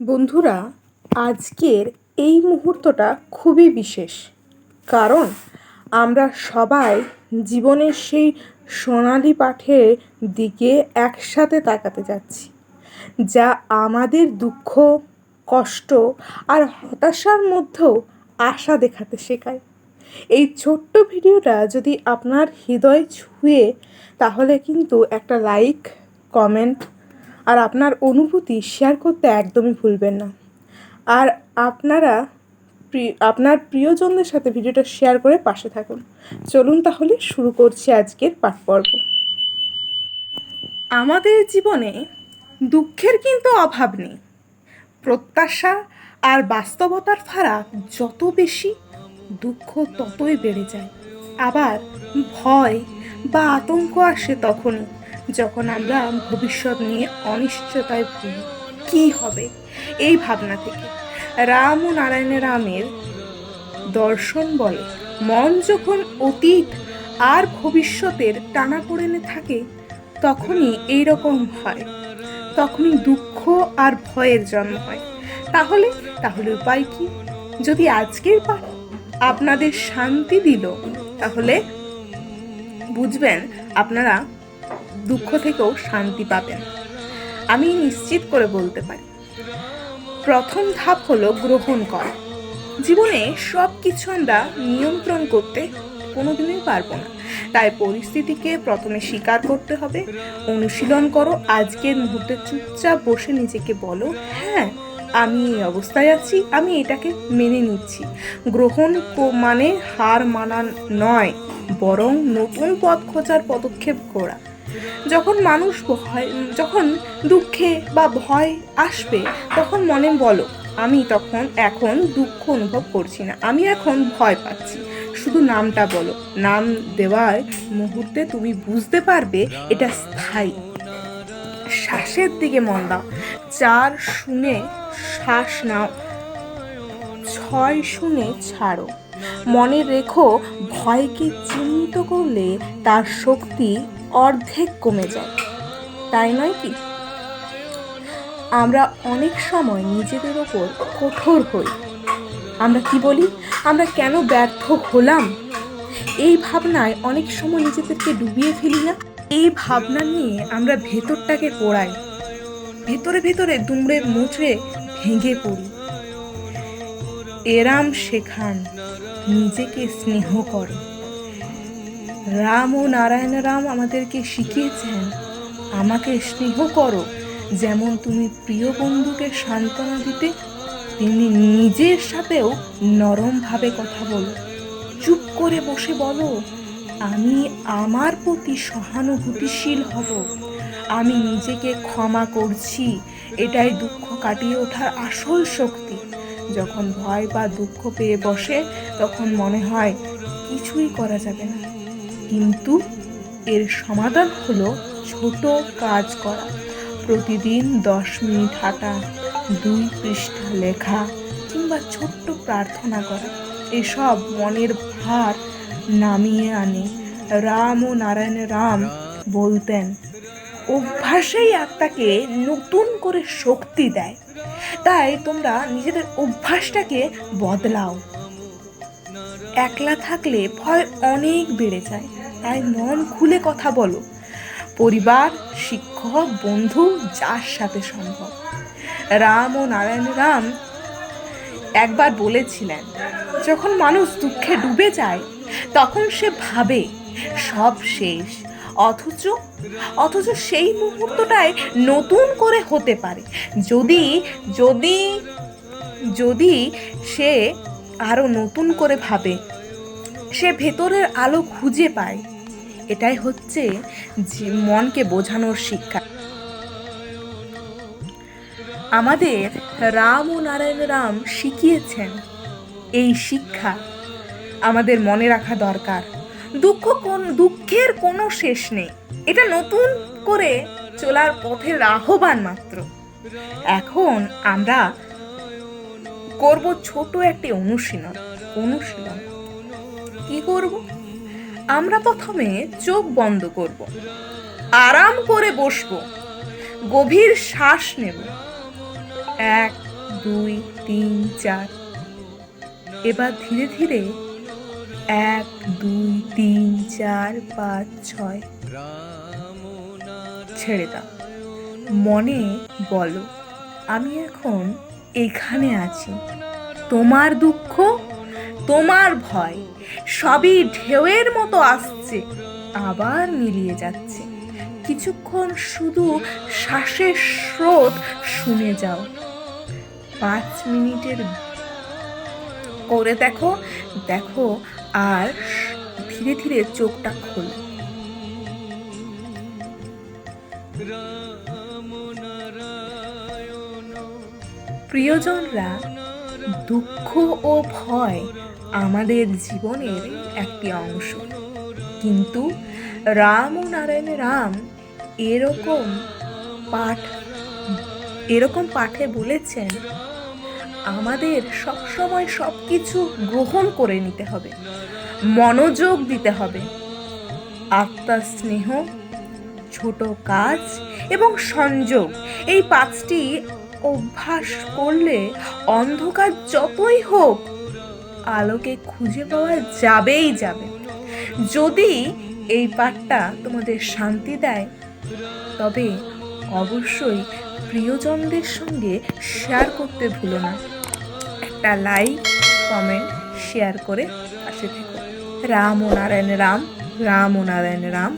বন্ধুরা, আজকের এই মুহূর্তটা খুবই বিশেষ। কারণ আমরা সবাই জীবনের সেই সোনালি পাঠের দিকে একসাথে তাকাতে যাচ্ছি, যা আমাদের দুঃখ, কষ্ট আর হতাশার মধ্যেও আশা দেখাতে শেখায়। এই ছোট্ট ভিডিওটা যদি আপনার হৃদয় ছুঁয়ে, তাহলে কিন্তু একটা লাইক, কমেন্ট আর আপনার অনুভূতি শেয়ার করতে একদমই ভুলবেন না। আর আপনারা আপনার প্রিয়জনদের সাথে ভিডিওটা শেয়ার করে পাশে থাকুন। চলুন তাহলে শুরু করছি আজকের পাঠ পর্ব। আমাদের জীবনে দুঃখের কিন্তু অভাব নেই। প্রত্যাশা আর বাস্তবতার ফারাক যত বেশি, দুঃখ ততই বেড়ে যায়। আবার ভয় বা আতঙ্ক আসে তখনই। যখন আমরা ভবিষ্যৎ নিয়ে অনিশ্চয়তায় ভুগি, কী হবে? এই ভাবনা থেকে। রাম ও নারায়ণ রামের দর্শন বলে, মন যখন অতীত আর ভবিষ্যতের টানাপোড়েনে থাকে, তখনই এই রকম হয়। তখনই দুঃখ আর ভয়ের জন্ম হয়। তাহলে তাহলে উপায় কি? যদি আজকের পাঠ আপনাদের শান্তি দিল, তাহলে বুঝবেন, আপনারা দুঃখ থেকেও শান্তি পাবেন। আমি নিশ্চিত করে বলতে পারি। প্রথম ধাপ হলো গ্রহণ করা। জীবনে সব কিছু আমরা নিয়ন্ত্রণ করতে কোনোদিনই পারব না। তাই পরিস্থিতিকে প্রথমে স্বীকার করতে হবে। অনুশীলন করো, আজকের মুহূর্তে চুপচাপ বসে নিজেকে বলো হ্যাঁ আমি এই অবস্থায় আছি, আমি এটাকে মেনে নিচ্ছি। গ্রহণ মানে হার মানা নয়, বরং নতুন পথ খোঁজার পদক্ষেপ করা। যখন মানুষ ভয় যখন দুঃখে বা ভয় আসবে, তখন মনে বলো, আমি তখন, এখন দুঃখ অনুভব করছি না। আমি এখন ভয় পাচ্ছি। শুধু নামটা বলো। নাম দেওয়ার মুহূর্তে তুমি বুঝতে পারবে এটা স্থায়ী। শ্বাসের দিকে মন দাও। চার শুনে শ্বাস নাও। ছয় শুনে ছাড়ো। মনে রেখো, ভয়কে চিহ্নিত করলে তার শক্তি অর্ধেক কমে যায়। তাই নয় কি? আমরা অনেক সময় নিজেদের ওপর কঠোর হই। আমরা কি বলি? আমরা কেন ব্যর্থ হলাম? এই ভাবনায় অনেক সময় নিজেদেরকে ডুবিয়ে ফেলি না? এই ভাবনা নিয়ে আমরা ভেতরটাকে পোড়াই। ভেতরে ভেতরে দুমড়ে মুচড়ে ভেঙে পড়ি। এরাম শেখান নিজেকে স্নেহ করো। রাম ও নারায়ণ রাম আমাদেরকে শিখিয়েছেন, আমাকে স্নেহ করো। যেমন তুমি প্রিয় বন্ধুকে সান্ত্বনা দিতে, তেমনি নিজের সাথেও নরমভাবে কথা বলো। চুপ করে বসে বলো, আমি আমার প্রতি সহানুভূতিশীল হব। আমি নিজেকে ক্ষমা করছি, এটাই দুঃখ কাটিয়ে ওঠার আসল শক্তি। যখন ভয় বা দুঃখ পেয়ে বসে, তখন মনে হয় কিছুই করা যাবে না। কিন্তু এর সমাধান হলো ছোট কাজ করা। প্রতিদিন দশ মিনিট হাঁটা, দুই পৃষ্ঠা লেখা কিংবা ছোট্ট প্রার্থনা করা। এসব মনের ভার নামিয়ে আনে। রাম ও নারায়ণ রাম বলতেন অভ্যাসেই আত্মাকে নতুন করে শক্তি দেয়। তাই তোমরা নিজেদের অভ্যাসটাকে বদলাও। একলা থাকলে ভয় অনেক বেড়ে যায়। তাই মন খুলে কথা বলো। পরিবার, শিক্ষক, বন্ধু, যার সাথে সম্ভব। রাম ও নারায়ণ রাম একবার বলেছিলেন, যখন মানুষ দুঃখে ডুবে যায়, তখন সে ভাবে, সব শেষ। অথচ অথচ সেই মুহূর্তটাই নতুন করে হতে পারে। যদি যদি যদি সে আরও নতুন করে ভাবে, সে ভেতরের আলো খুঁজে পায়। এটাই হচ্ছে মনকে বোঝানোর শিক্ষা। আমাদের রাম ও নারায়ণ রাম শিখিয়েছেন এই শিক্ষা আমাদের মনে রাখা দরকার। দুঃখ কোন, দুঃখের কোনো শেষ নেই। এটা নতুন করে চলার পথের আহ্বান মাত্র। এখন আমরা করব ছোট একটি অনুশীলন অনুশীলন। কি করব? আমরা প্রথমে চোখ বন্ধ করব। আরাম করে বসবো। গভীর শ্বাস নেব। এক, দুই, তিন, চার। এবার ধীরে ধীরে এক, দুই, তিন, চার, পাঁচ, ছয়। ছেড়ে দাও। মনে বলো, আমি এখন এখানে আছি। তোমার দুঃখ, তোমার ভয়, সবই ঢেউয়ের মতো আসছে, আবার মিলিয়ে যাচ্ছে। কিছুক্ষণ শুধু শ্বাসের স্রোত শুনে যাও। পাঁচ মিনিটের করে দেখো দেখো আর ধীরে ধীরে চোখটা খোল। প্রিয়জনরা দুঃখ ও ভয় আমাদের জীবনের একটি অংশ। কিন্তু রাম ও নারায়ণ রাম এরকম পাঠ, এরকম পাঠে বলেছেন আমাদের সবসময় সব কিছু গ্রহণ করে নিতে হবে, মনোযোগ দিতে হবে। আত্মার স্নেহ, ছোট কাজ এবং সংযোগ এই পাঁচটি অভ্যাস করলে অন্ধকার যতই হোক আলোকে খুঁজে পাওয়া যাবেই যাবে। যদি এই পাঠটা তোমাদের শান্তি দেয়, তবে অবশ্যই প্রিয়জনদের সঙ্গে শেয়ার করতে ভুলো না। একটা লাইক কমেন্ট শেয়ার করে পাশে থেকো। রাম ও নারায়ণ রাম রাম ও নারায়ণ রাম।